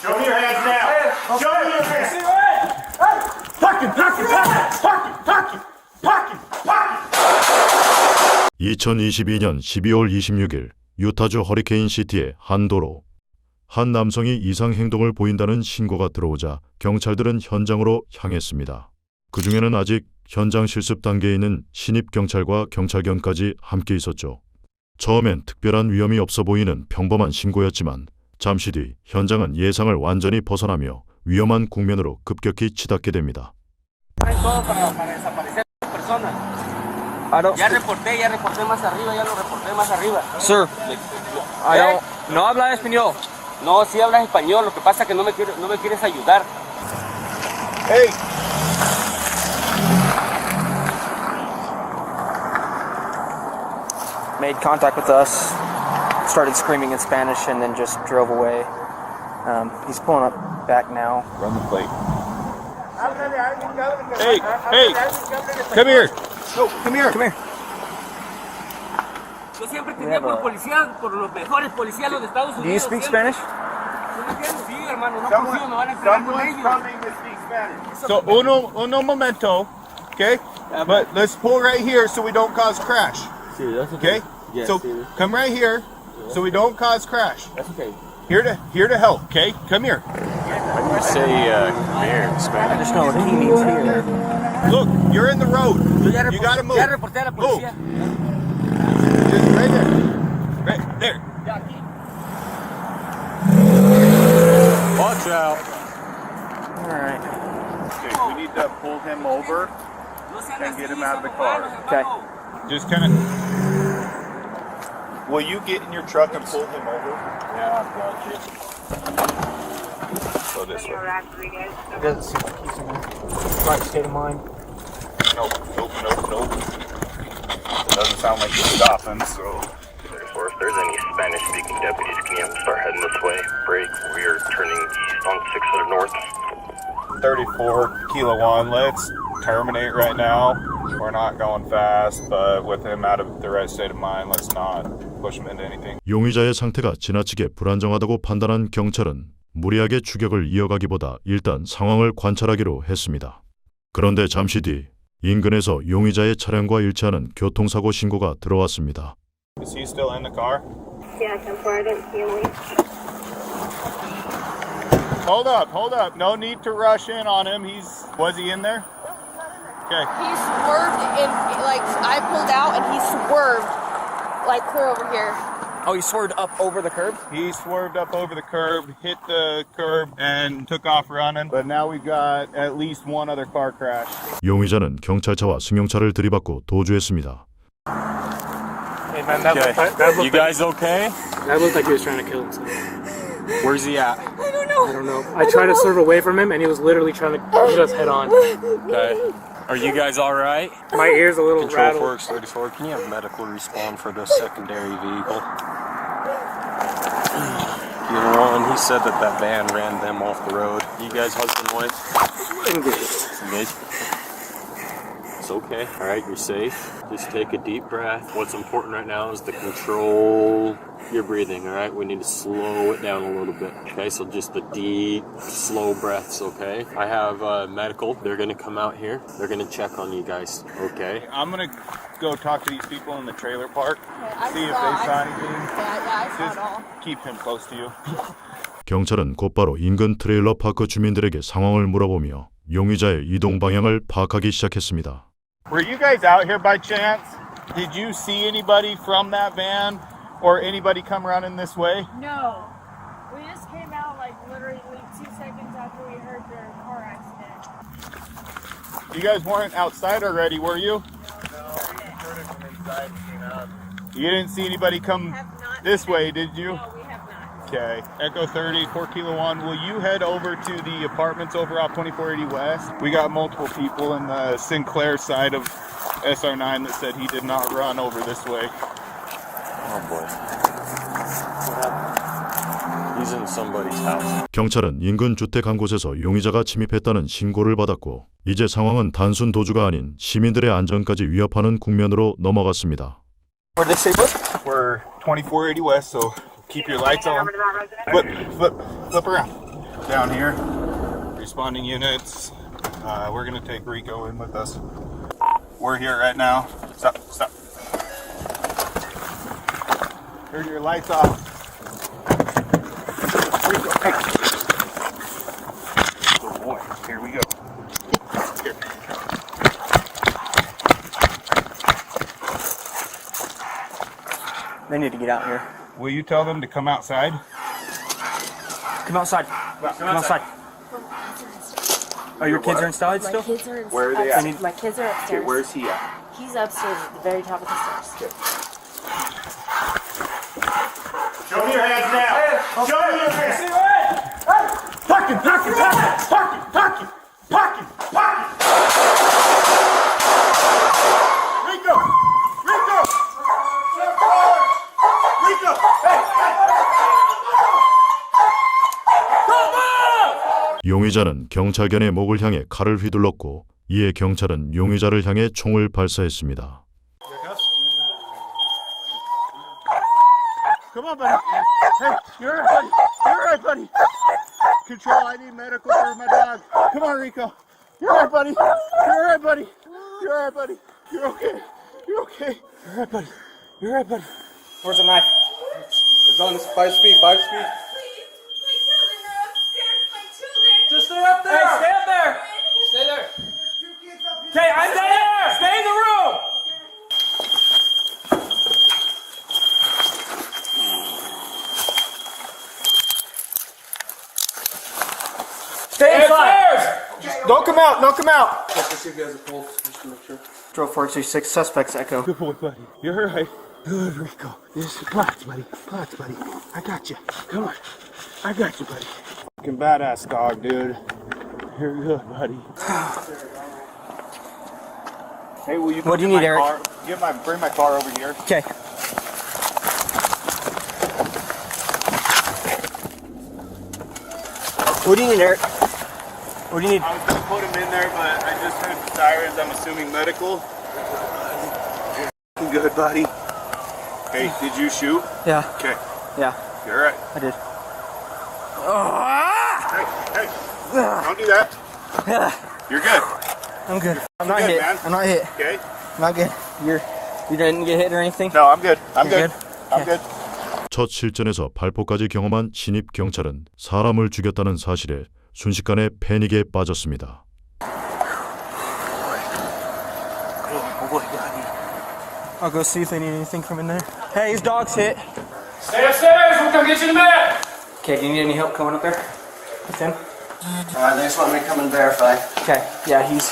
Show me your hands now. Show me your hands. Pocket, pocket, pocket, pocket, pocket, pocket, pocket. 2022년 12월 26일 유타주 허리케인 시티의 한 도로 한 남성이 이상 행동을 보인다는 신고가 들어오자 경찰들은 현장으로 향했습니다. 그 중에는 아직 현장 실습 단계에 있는 신입 경찰과 경찰견까지 함께 있었죠. 처음엔 특별한 위험이 없어 보이는 평범한 신고였지만 잠시 뒤 현장은 예상을 완전히 벗어나며 위험한 국면으로 급격히 치닫게 됩니다. Traen todo para, para desaparecer personas. I don't. Ya reporté, ya reporté más arriba, ya lo reporté más arriba. Sir, I don't. No habla español. No, sí hablas español, lo que pasa es que no me, quiere- no me quieres ayudar. Hey, Made contact with us, started screaming in Spanish, and then just drove away. Um, he's pulling up back now. run the plate. Hey, hey, come here. No, come here. Come here. Yo siempre tenía por policía, por los mejores policías de los Estados Unidos. Do you speak. Spanish? Sí, hermano, no confío, van a entregar con ellos. speak Spanish. So uno uno momento, okay? But let's pull right here so we don't cause crash. Okay? so come right here so we don't cause crash. That's okay. Here to here to help. Okay? Come here. say uh, come here in I Spanish. just know he needs here. Look, you're in the road. You gotta move. ya reporté a la Move. Just right there. Right there. Watch out. All right. Okay, we need to pull him over. And get him out of the car. Okay. Just kind of. Will you get in your truck and pull him over? Yeah, I've got you. Go this way. It doesn't seem like he's in the right state of mind. Nope, nope, nope, nope. Doesn't sound like he's stopping, so. Or if there's any Spanish speaking deputies, can you have start heading this way? Break, we are turning east on 600 North. 34 kilo one. Let's terminate right now. We're not going fast, but with him out of the right state of mind, let's not 용의자의 상태가 지나치게 불안정하다고 판단한 경찰은 무리하게 추격을 이어가기보다 일단 상황을 관찰하기로 했습니다. 그런데 잠시 뒤 인근에서 용의자의 차량과 일치하는 교통사고 신고가 들어왔습니다. Is he still in the car? Yeah, I'm sorry, I didn't see him leave. Hold up, hold up. No need to rush in on him. He's was he in there? Okay. He swerved and like I pulled out and he swerved like clear over here. Oh, he swerved up over the curb? He swerved up over the curb, hit the curb, and took off running. But now we've got at least one other car crash. 용의자는 경찰차와 승용차를 들이받고 도주했습니다. Hey man, that, Okay. looked You like, guys okay? that looked like he was trying to kill himself. Where's he at? I don't know. I don't know. I, tried to serve away from him, and he was literally trying to hit us head on. Okay. Are you guys all right? My ears a little Control rattled. Forks 34. Can you have medical respond for the secondary vehicle? You know, and he said that that van ran them off the road. You guys husband wife? Engaged. Engaged? It's okay. All right, you're safe. Just take a deep breath. What's important right now is to control your breathing. All right, we need to slow it down a little bit. Okay, so just the deep, slow breaths. Okay, I have uh, medical. They're gonna come out here. They're gonna check on you guys. Okay. I'm gonna go talk to these people in the trailer park, I see if saw- they saw I- anything. Yeah, yeah, I saw Just it all. keep him close to you. 경찰은 곧바로 인근 트레일러 파크 주민들에게 상황을 물어보며 용의자의 이동 방향을 파악하기 시작했습니다. Were you guys out here by chance? Did you see anybody from that van or anybody come running this way? No. We just came out like literally two seconds after we heard the car accident. You guys weren't outside already, were you? No, we heard it from inside and came out. You didn't see anybody come this way, did you? No, we have not. Okay. Echo 30, 4 Kilo 1. Will you head over to the apartments over off 2480 West? We got multiple people in the Sinclair side of SR9 that said he did not run over this way. Oh boy. What happened? He's in somebody's house. 경찰은 인근 주택 한 곳에서 용의자가 침입했다는 신고를 받았고 이제 상황은 단순 도주가 아닌 시민들의 안전까지 위협하는 국면으로 넘어갔습니다. Where did they say book? We're 2480 West, so keep your lights on. Number to that resident? Flip, flip, flip around. down here. Responding units. Uh, we're gonna take Rico in with us. We're here right now. Stop, stop. Turn your lights off. Rico, hey. Good boy. Here we go. Here. They need to get out here. Will you tell them to come outside? Come outside. Come outside. Oh, your kids are inside My still? kids are in Where are they at? upstairs. My kids are upstairs. where's he at? He's upstairs at the very top of the stairs. Show me your hands now. Show me your hands. Parking, parking, parking, parking, parking, 용의자는 경찰견의 목을 향해 칼을 휘둘렀고 이에 경찰은 용의자를 향해 총을 발사했습니다. Stay up there. Hey, stay up there. Stay there. Okay, I'm there. Stay in the room. Stay inside. Don't come out! Don't come out! Let's see if he has a pulse, just to make sure. Drove 426, suspects echo. Good boy, buddy. You're all right. Good, Rico. This is Plots, buddy. Plots, buddy. I got you. Come on. I got you, buddy. Fucking badass dog, dude. You're good, buddy. hey, will you What do you get need, my Eric? Car, get my, bring my car over here. Okay. What do you need, Eric? What do you need? I was gonna put him in there, but I just heard the sirens. I'm assuming medical. You're good, buddy. Hey, did you shoot? Yeah, Okay, yeah, you're right. I did. Ah! Hey, hey, don't do that. You're good. I'm good. I'm not Good, hit. man. I'm not hit. Okay. I'm not good. You're, you didn't get hit or anything? No, I'm good. I'm You're good. good? I'm good. 첫 실전에서 발포까지 경험한 신입 경찰은 사람을 죽였다는 사실에 순식간에 패닉에 빠졌습니다. I'll go see if they need anything from in there. Hey, his dog's hit. Stay upstairs. We'll come get you in a minute. Okay, do you need any help coming up there? With him? Uh, they just want me to come and verify. Okay, yeah, he's.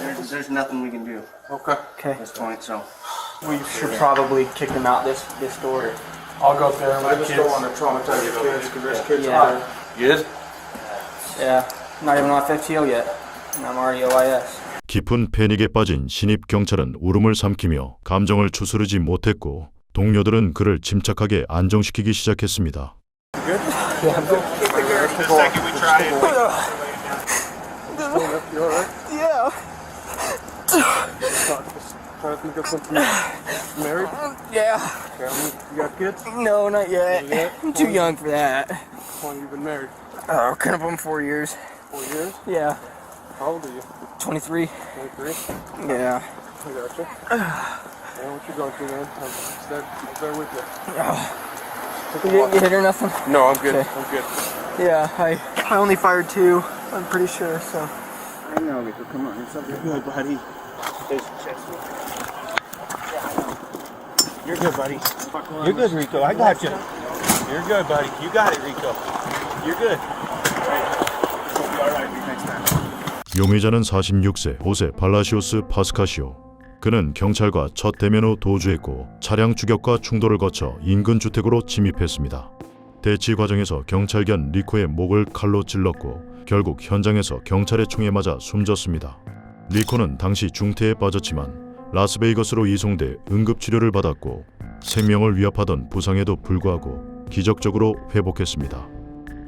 There's, there's nothing we can do Okay. Okay. at this point, so. We should probably kick them out this this door. I'll go up there and I just don't want to traumatize the kids because there's kids Yeah. Good? Yeah, not even off FTO yet. And I'm already OIS. 깊은 패닉에 빠진 신입 경찰은 울음을 삼키며 감정을 추스르지 못했고 동료들은 그를 침착하게 안정시키기 시작했습니다. The second we try it. You alright? Yeah. Trying to think of something. Married? Yeah. Family? You got kids? No, not yet. yet? I'm too young for that. How long you been married? Oh, kind of them four years. Four years? Yeah. How old are you? 23. 23? Yeah. I gotcha. Man, what you going through, man? I'm just there, I'm there with you. You didn't get hit or nothing? No, I'm good. Okay. I'm good. Yeah, I I only fired two. I'm pretty sure. So. I know, Rico. Come on. It's okay. You're good, buddy. You're good, buddy. You're good, Rico. I got you. You're good, buddy. You got it, Rico. You're good. You'll be all right next time. 용의자는 46세 호세 팔라시오스 파스카시오. 그는 경찰과 첫 대면 후 도주했고 차량 추격과 충돌을 거쳐 인근 주택으로 침입했습니다. 대치 과정에서 경찰견 리코의 목을 칼로 찔렀고 결국 현장에서 경찰의 총에 맞아 숨졌습니다. 리코는 당시 중태에 빠졌지만 라스베이거스로 이송돼 응급치료를 받았고 생명을 위협하던 부상에도 불구하고 기적적으로 회복했습니다.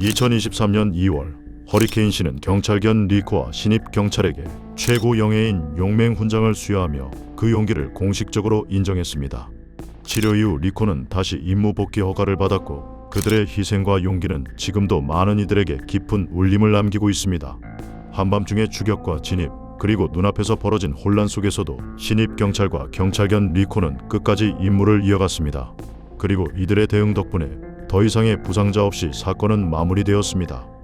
2023년 2월 허리케인 씨는 경찰견 리코와 신입 경찰에게 최고 영예인 용맹 훈장을 수여하며 그 용기를 공식적으로 인정했습니다. 치료 이후 리코는 다시 임무 복귀 허가를 받았고 그들의 희생과 용기는 지금도 많은 이들에게 깊은 울림을 남기고 있습니다. 한밤중의 추격과 진입, 그리고 눈앞에서 벌어진 혼란 속에서도 신입 경찰과 경찰견 리코는 끝까지 임무를 이어갔습니다. 그리고 이들의 대응 덕분에 더 이상의 부상자 없이 사건은 마무리되었습니다.